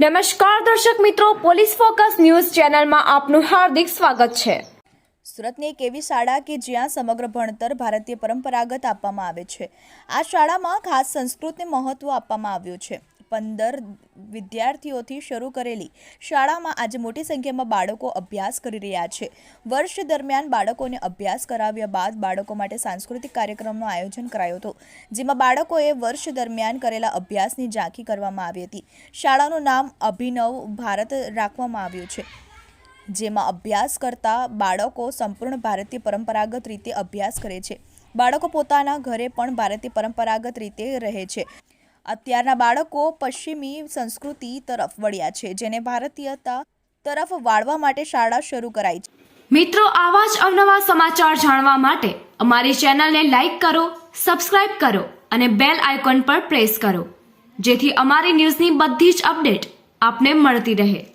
નમસ્કાર દર્શક મિત્રો, પોલીસ ફોકસ ન્યૂઝ ચેનલમાં આપનું હાર્દિક સ્વાગત છે. સુરતની એક એવી શાળા કે જ્યાં સમગ્ર ભણતર ભારતીય પરંપરાગત આપવામાં આવે છે. આ શાળામાં ખાસ સંસ્કૃતને મહત્વ આપવામાં આવ્યું છે. પંદર વિદ્યાર્થીઓથી શરૂ કરેલી શાળામાં આજે મોટી સંખ્યામાં બાળકો અભ્યાસ કરી રહ્યા છે. વર્ષ દરમિયાન બાળકોને અભ્યાસ કરાવ્યા બાદ બાળકો માટે સાંસ્કૃતિક કાર્યક્રમનું આયોજન કરાયું હતું, જેમાં બાળકોએ વર્ષ દરમિયાન કરેલા અભ્યાસની ઝાંખી કરવામાં આવી હતી. શાળાનું નામ અભિનવ ભારત રાખવામાં આવ્યું છે, જેમાં અભ્યાસ કરતા બાળકો સંપૂર્ણ ભારતીય પરંપરાગત રીતે અભ્યાસ કરે છે. બાળકો પોતાના ઘરે પણ ભારતીય પરંપરાગત રીતે રહે છે. અત્યારના બાળકો પશ્ચિમી સંસ્કૃતિ તરફ વળ્યા છે, જેને ભારતીયતા તરફ વાળવા માટે શાળા શરૂ કરાઈ છે. મિત્રો, આવા જ અવનવા સમાચાર જાણવા માટે અમારી ચેનલને લાઈક કરો, સબસ્ક્રાઇબ કરો અને બેલ આઇકોન પર પ્રેસ કરો, જેથી અમારી ન્યૂઝની બધી જ અપડેટ આપને મળતી રહે.